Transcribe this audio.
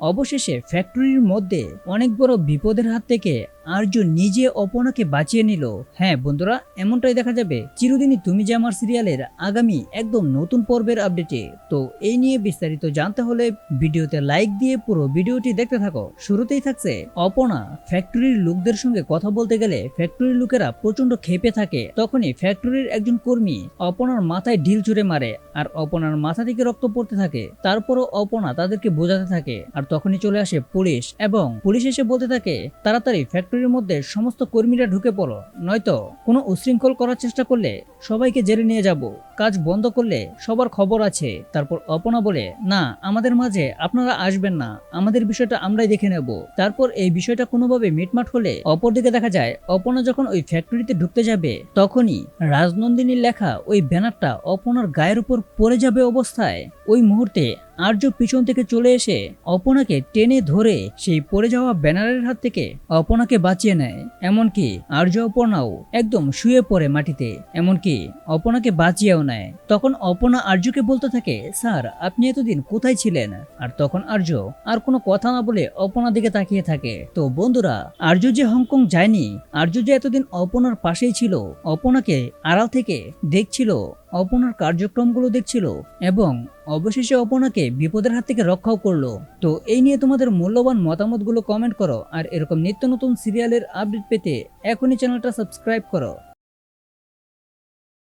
অবশেষে ফ্যাক্টরির মধ্যে অনেক বড় বিপদের হাত থেকে আর্য নিজে অপনাকে বাঁচিয়ে নিল। হ্যাঁ বন্ধুরা, এমনটাই দেখা যাবে। চিরদিনই তুমি যে আমার সিরিয়ালের আগামী একদম নতুন পর্বের আপডেটে। তো এই নিয়ে বিস্তারিত জানতে হলে ভিডিওতে লাইক দিয়ে পুরো ভিডিওটি দেখতে থাকো। শুরুতেই থাকছে অপনা ফ্যাক্টরির লোকদের সঙ্গে কথা বলতে গেলে ফ্যাক্টরির লোকেরা প্রচণ্ড ক্ষেপে থাকে। তখনই ফ্যাক্টরির একজন কর্মী অপনার মাথায় ঢিল ছুঁড়ে মারে আর অপনার মাথা থেকে রক্ত পড়তে থাকে। তারপরও অপনা তাদেরকে বোঝাতে থাকে। আর তখনই চলে আসে পুলিশ এবং পুলিশ এসে বলতে থাকে, তাড়াতাড়ি ফ্যাক্টরির মধ্যে সমস্ত কর্মীরা ঢুকে পড়ো, নয়তো কোনো উশৃঙ্খল করার চেষ্টা করলে সবাইকে জেলে নিয়ে যাব। কাজ বন্ধ করলে সবার খবর আছে, তারপর অপনা বলে, না, আমাদের মাঝে আপনারা আসবেন না, আমাদের বিষয়টা আমরাই দেখে নেব। তারপর এই বিষয়টা কোনোভাবে মিটমাট হলে অপরদিকে দেখা যায়, অপনা যখন ওই ফ্যাক্টরিতে ঢুকতে যাবে, তখনই রাজনন্দিনীর লেখা ওই ব্যানারটা অপনার গায়ের উপর পড়ে যাবে অবস্থায়। ওই মুহূর্তে আর্য পিছন থেকে চলে এসে অপনাকে টেনে ধরে সেই পড়ে যাওয়া ব্যানারের হাত থেকে অপনাকে বাঁচিয়ে নেয়। এমনকি আর্য অপনাও একদম শুয়ে পড়ে মাটিতে। এমনকি অপনাকে বাঁচিয়েও নেয়। তখন অপনা আর্যকে বলতে থাকে, স্যার, আপনি এতদিন কোথায় ছিলেন? আর তখন আর্য আর কোনো কথা না বলে অপনার দিকে তাকিয়ে থাকে। তো বন্ধুরা আর্য যে হংকং যায়নি আর্য যে এতদিন অপনার পাশেই ছিল অপনাকে আড়াল থেকে দেখছিল অপনার কার্যক্রমগুলো দেখছিল এবং অবশেষে অপনাকে বিপদের হাত থেকে রক্ষাও করল। তো এই নিয়ে তোমাদের মূল্যবান মতামতগুলো কমেন্ট করো, আর এরকম নিত্য নতুন সিরিয়ালের আপডেট পেতে এখনই চ্যানেলটা সাবস্ক্রাইব করো।